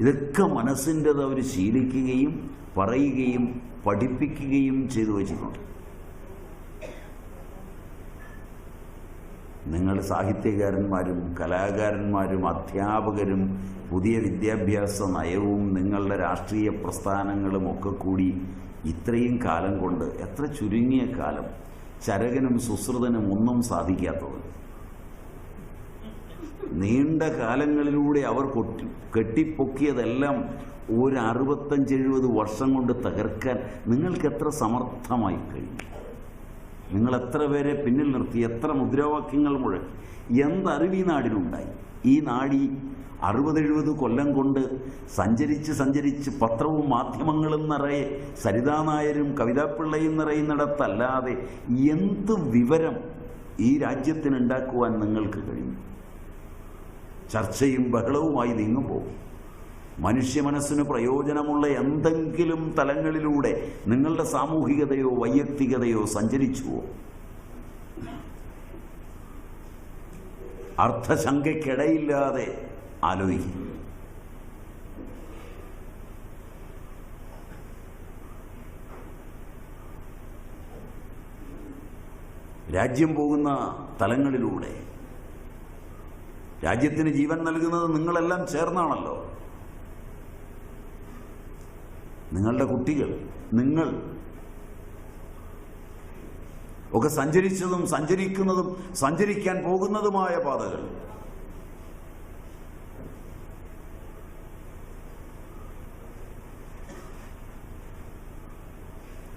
ഇതൊക്കെ മനസ്സിന്റെത് അവർ ശീലിക്കുകയും പറയുകയും പഠിപ്പിക്കുകയും ചെയ്തു വച്ചിട്ടുണ്ട്. നിങ്ങൾ സാഹിത്യകാരന്മാരും കലാകാരന്മാരും അധ്യാപകരും പുതിയ വിദ്യാഭ്യാസ നയവും നിങ്ങളുടെ രാഷ്ട്രീയ പ്രസ്ഥാനങ്ങളും ഒക്കെ കൂടി ഇത്രയും കാലം കൊണ്ട് എത്ര ചുരുങ്ങിയ കാലം ചരകനും സുശ്രുതനും ഒന്നും സാധിക്കാത്തത്. നീണ്ട കാലങ്ങളിലൂടെ അവർ കൊട്ടി കെട്ടിപ്പൊക്കിയതെല്ലാം ഒരു അറുപത്തഞ്ച് എഴുപത് വർഷം കൊണ്ട് തകർക്കാൻ നിങ്ങൾക്ക് എത്ര സമർത്ഥമായി കഴിഞ്ഞു? നിങ്ങൾ എത്ര പേരെ പിന്നിൽ നിർത്തി? എത്ര മുദ്രാവാക്യങ്ങൾ മുഴക്കി? എന്തറിവ് ഈ നാടിനുണ്ടായി? ഈ നാടി അറുപത് എഴുപത് കൊല്ലം കൊണ്ട് സഞ്ചരിച്ച് സഞ്ചരിച്ച് പത്രവും മാധ്യമങ്ങളും നിറയെ സരിതാ നായരും കവിതാപിള്ളയും നിറയുന്നിടത്തല്ലാതെ എന്ത് വിവരം ഈ രാജ്യത്തിനുണ്ടാക്കുവാൻ നിങ്ങൾക്ക് കഴിഞ്ഞു? ചർച്ചയും ബഹളവുമായി പോകും. മനുഷ്യ മനസ്സിന് പ്രയോജനമുള്ള എന്തെങ്കിലും തലങ്ങളിലൂടെ നിങ്ങളുടെ സാമൂഹികതയോ വൈയക്തികതയോ സഞ്ചരിച്ചുവോ? അർത്ഥശങ്കയ്ക്കിടയില്ലാതെ ആലോചിക്കും. രാജ്യം പോകുന്ന തലങ്ങളിലൂടെ രാജ്യത്തിന് ജീവൻ നൽകുന്നത് നിങ്ങളെല്ലാം ചേർന്നാണല്ലോ. നിങ്ങളുടെ കുട്ടികൾ നിങ്ങൾ. ഒക്കെ സഞ്ചരിച്ചതും സഞ്ചരിക്കുന്നതും സഞ്ചരിക്കാൻ പോകുന്നതുമായ പാതകൾ.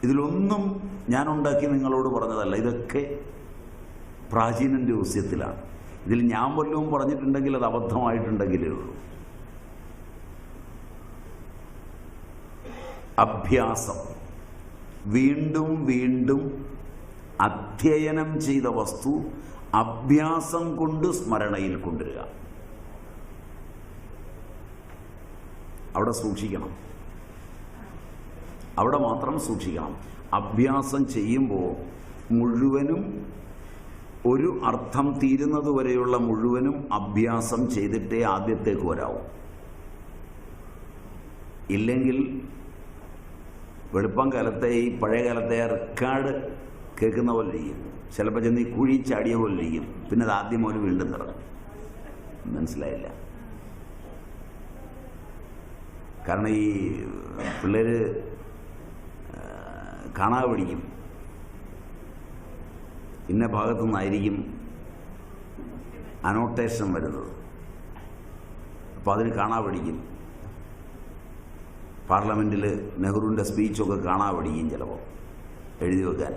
ഇതിലൊന്നും ഞാനുണ്ടാക്കി നിങ്ങളോട് പറഞ്ഞതല്ല. ഇതൊക്കെ പ്രാചീനന്റെ ഊസ്യത്തിലാണ് ഇതിൽ ഞാൻ വല്ലതും പറഞ്ഞിട്ടുണ്ടെങ്കിൽ അത് അബദ്ധമായിട്ടുണ്ടെങ്കിലേ ഉള്ളൂ. അഭ്യാസം. വീണ്ടും വീണ്ടും അധ്യയനം ചെയ്ത വസ്തു അഭ്യാസം കൊണ്ട് സ്മരണയിൽ കൊണ്ടുവരിക. അവിടെ സൂക്ഷിക്കണം. അവിടെ മാത്രം സൂക്ഷിക്കണം. അഭ്യാസം ചെയ്യുമ്പോൾ മുഴുവനും ഒരു അർത്ഥം തീരുന്നത് വരെയുള്ള മുഴുവനും അഭ്യാസം ചെയ്തിട്ടേ ആദ്യത്തേക്ക് വരാവൂ. ഇല്ലെങ്കിൽ വെളുപ്പം കാലത്തെ ഈ പഴയ കാലത്തെ റെക്കാർഡ് കേൾക്കുന്ന പോലെ ഇരിക്കും. ചിലപ്പോൾ ചെന്ന് ഈ കുഴി ചാടിയ പോലെ ഇരിക്കും. പിന്നെ അത് ആദ്യം ഒരു വീണ്ടും തുടങ്ങും മനസ്സിലായില്ല. കാരണം ഈ പിള്ളേർ കാണാതെ പഠിക്കും. ഇന്ന ഭാഗത്തു നിന്നായിരിക്കും അനോട്ടേഷൻ വരുന്നത്. അപ്പോൾ അതിന് കാണാൻ പഠിക്കും. പാർലമെന്റിൽ നെഹ്റുവിന്റെ സ്പീച്ചൊക്കെ കാണാൻ പഠിക്കും ചിലപ്പോൾ എഴുതി വെക്കാൻ.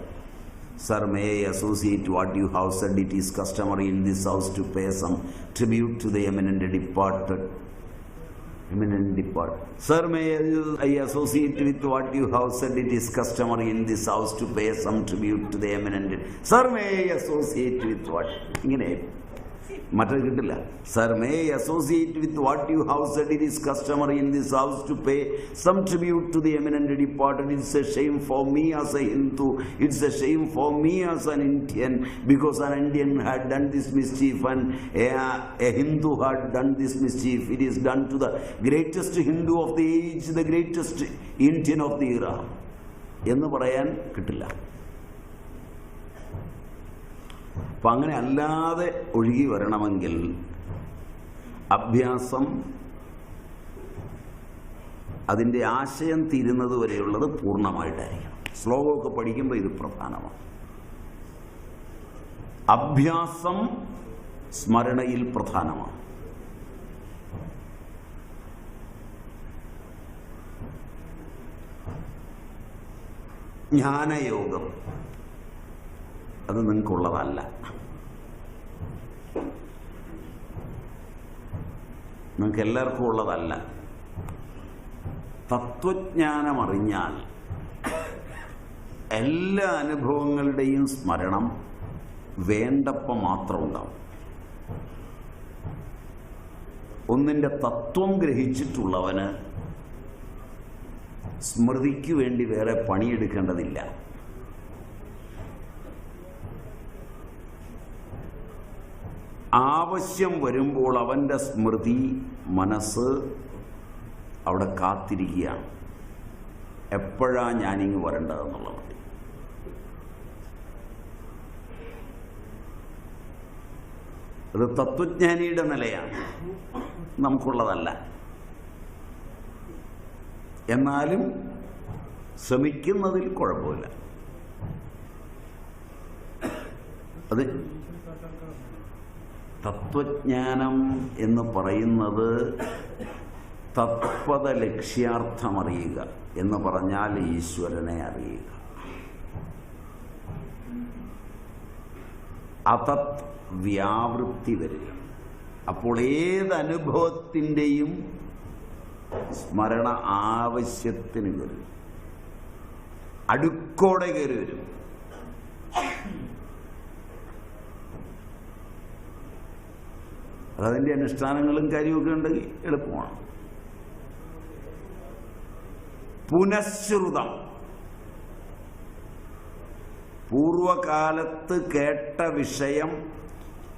Sir may I associate what you have said it is customer in this house to pay some tribute to the eminent departed eminent depart. Sir, may I associate with what you have said it is customary in this house to pay some tribute to the eminent. Sir, may I associate with what? ഇങ്ങനെ മറ്റത് കിട്ടില്ല. Sir may associate with what you how said it is customer in this house to pay some tribute to the eminent departed it's a shame for me as a Hindu it's a shame for me as an Indian because an Indian had done this mischief and a, a hindu had done this mischief. It is done to the greatest hindu of the age the greatest indian of the era. എന്ന് പറയാൻ കിട്ടില്ല. അപ്പം അങ്ങനെ അല്ലാതെ ഒഴുകി വരണമെങ്കിൽ അഭ്യാസം അതിന്റെ ആശയം തീരുന്നത് വരെയുള്ളത് പൂർണമായിട്ടായിരിക്കണം. ശ്ലോകമൊക്കെ പഠിക്കുമ്പോൾ ഇത് പ്രധാനമാണ്. അഭ്യാസം സ്മരണയിൽ പ്രധാനമാണ്. ജ്ഞാനയോഗം. അത് നിങ്ങൾക്കുള്ളതല്ല. നിങ്ങൾക്ക് എല്ലാവർക്കും ഉള്ളതല്ല. തത്വജ്ഞാനം അറിഞ്ഞാൽ എല്ലാ അനുഭവങ്ങളുടെയും സ്മരണം വേണ്ടപ്പം മാത്രം ഉണ്ടാവും. ഒന്നിന്റെ തത്വം ഗ്രഹിച്ചിട്ടുള്ളവന് സ്മൃതിക്ക് വേണ്ടി വേറെ പണിയെടുക്കേണ്ടതില്ല. ആവശ്യം വരുമ്പോൾ അവന്റെ സ്മൃതി മനസ്സ് അവിടെ കാത്തിരിക്കുകയാണ്. എപ്പോഴാ ഞാനിങ്ങ് വരേണ്ടതെന്നുള്ളത്. അത് തത്വജ്ഞാനിയുടെ നിലയാണ്. നമുക്കുള്ളതല്ല. എന്നാലും ശ്രമിക്കുന്നതിൽ കുഴപ്പമില്ല. അത് തത്വജ്ഞാനം എന്ന് പറയുന്നത് തത്പദ ലക്ഷ്യാർത്ഥമറിയുക എന്ന് പറഞ്ഞാൽ ഈശ്വരനെ അറിയുക. അതത് വ്യാവൃത്തി വരിക. അപ്പോൾ ഏതനുഭവത്തിന്റെയും സ്മരണ ആവശ്യത്തിന് വരും. അടുക്കോടെ കയറി വരും. അതതിന്റെ അനുഷ്ഠാനങ്ങളും കാര്യമൊക്കെ ഉണ്ടെങ്കിൽ എളുപ്പമാണ്. പുനഃശ്രുതം. പൂർവകാലത്ത് കേട്ട വിഷയം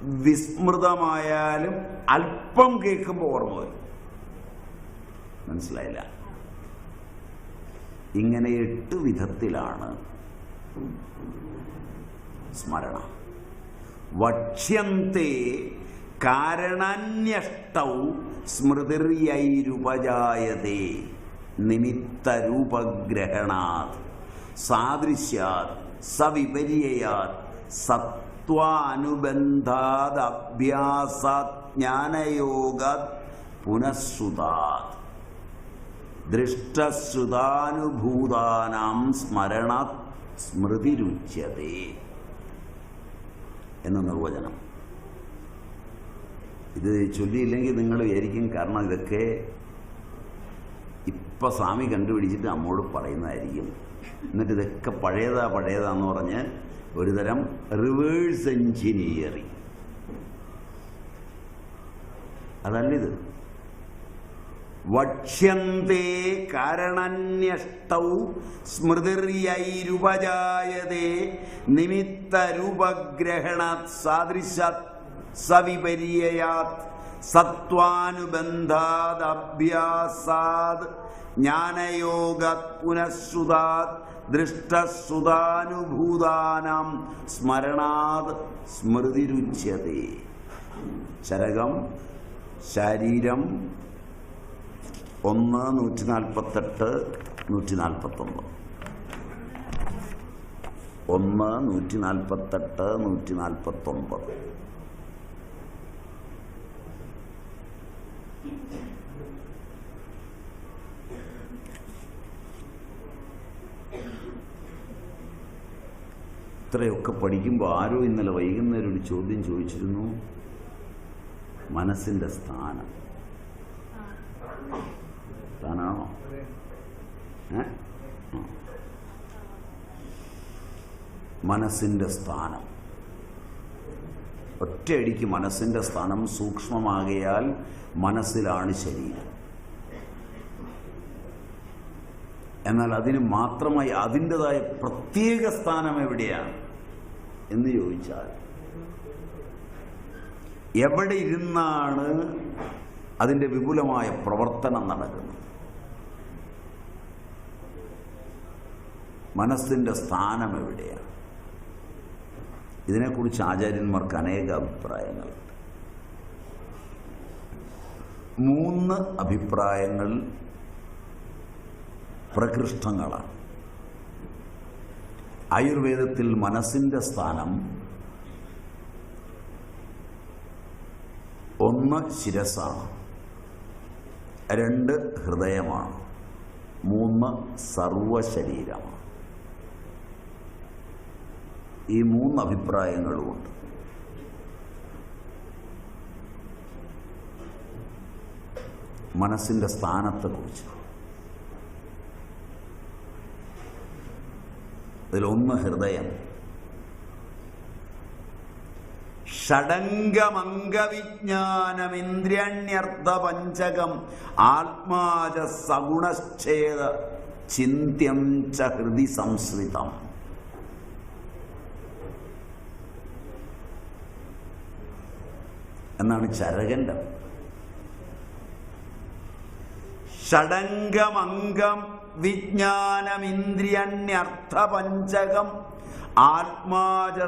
വിസ്മൃതമായാലും അല്പം കേൾക്കുമ്പോൾ ഓർമ്മ വരും. മനസ്സിലായില്ല? ഇങ്ങനെ എട്ട് വിധത്തിലാണ് സ്മരണ. വക്ഷ്യന്തേ കാരണന്യഷ്ടൗ സ്മൃതിർയൈരുപജായതേ നിമിത്തരൂപഗ്രഹണാത് സാദൃശ്യാത് സവിപര്യയാത് സത്വാനുബന്ധാത് അഭ്യാസാത് ജ്ഞാനയോഗാത് പുനഃസുതാത് ദൃഷ്ടശ്രുതാനുഭൂതാനാം സ്മരണാത് സ്മൃതിരുച്യതേ എന്ന നിർവചനം. ഇത് ചൊല്ലിയില്ലെങ്കിൽ നിങ്ങൾ വിചാരിക്കും കാരണം ഇതൊക്കെ ഇപ്പം സ്വാമി കണ്ടുപിടിച്ചിട്ട് നമ്മോട് പറയുന്നതായിരിക്കും. എന്നിട്ട് ഇതൊക്കെ പഴയതാ പഴയതാന്ന് പറഞ്ഞ് ഒരുതരം റിവേഴ്സ് എഞ്ചിനീയറിങ് അതല്ലിത് വക്ഷ്യന്തേ കാരണന്യഷ്ടൗ സ്മൃതിർയൈരുപജായതേ നിമിത്തരൂപഗ്രഹണ സാദൃശാത് സവിപര്യാത് സത്വാനുബന്ധാത് അഭ്യാസാത് ജ്ഞാനയോഗാത് പുനഃസുതാത് ദൃഷ്ടസുതാനുഭൂതാനാം സ്മരണാത് സ്മൃതിരുച്യതേ. ചരകം ശരീരം ഒന്ന് നൂറ്റി നാൽപ്പത്തെട്ട് നൂറ്റി നാൽപ്പത്തൊമ്പത് ഒന്ന് നൂറ്റി നാൽപ്പത്തെട്ട് നൂറ്റി നാൽപ്പത്തൊമ്പത് ഇത്രയൊക്കെ പഠിക്കുമ്പോൾ ആരോ ഇന്നലെ വൈകുന്നേരം ഒരു ചോദ്യം ചോദിച്ചിരുന്നു. മനസ്സിന്റെ സ്ഥാനം. സ്ഥാനാണോ. മനസ്സിന്റെ സ്ഥാനം. ഒറ്റയടിക്ക് മനസ്സിന്റെ സ്ഥാനം സൂക്ഷ്മമാകയാൽ മനസ്സിലാണ് ശരീരം. എന്നാൽ അതിന് മാത്രമായി അതിന്റെതായ പ്രത്യേക സ്ഥാനം എവിടെയാണ്? എന്ന് ചോദിച്ചാൽ എവിടെ ഇരുന്നാണ് അതിന്റെ വിപുലമായ പ്രവർത്തനം നടക്കുന്നത്? മനസ്സിന്റെ സ്ഥാനം എവിടെയാണ്? ഇതിനെക്കുറിച്ച് ആചാര്യന്മാർക്ക് അനേക അഭിപ്രായങ്ങളുണ്ട് മൂന്ന് അഭിപ്രായങ്ങൾ പ്രകൃഷ്ടങ്ങളാണ് ആയുർവേദത്തിൽ മനസ്സിന്റെ സ്ഥാനം ഒന്ന് ശിരസാണ് രണ്ട് ഹൃദയമാണ് മൂന്ന് സർവശരീരമാണ്. ഈ മൂന്ന് അഭിപ്രായങ്ങളുമുണ്ട്. മനസ്സിന്റെ സ്ഥാനത്തെക്കുറിച്ച്. ഇതിലൊന്ന് ഹൃദയം. ഷഡംഗമംഗവിജ്ഞാനമിന്ദ്രിയണ്യർത്ഥ പഞ്ചകം ആത്മാജ സഗുണശ്ചേത ചിന്ത്യം ച ഹൃദി സംസ്കൃതം എന്നാണ് ചരകന്റെ ഷഡംഗമംഗം വിജ്ഞാനമിന്ദ്രിയണ്യർത്ഥപഞ്ചകം. ആത്മാജ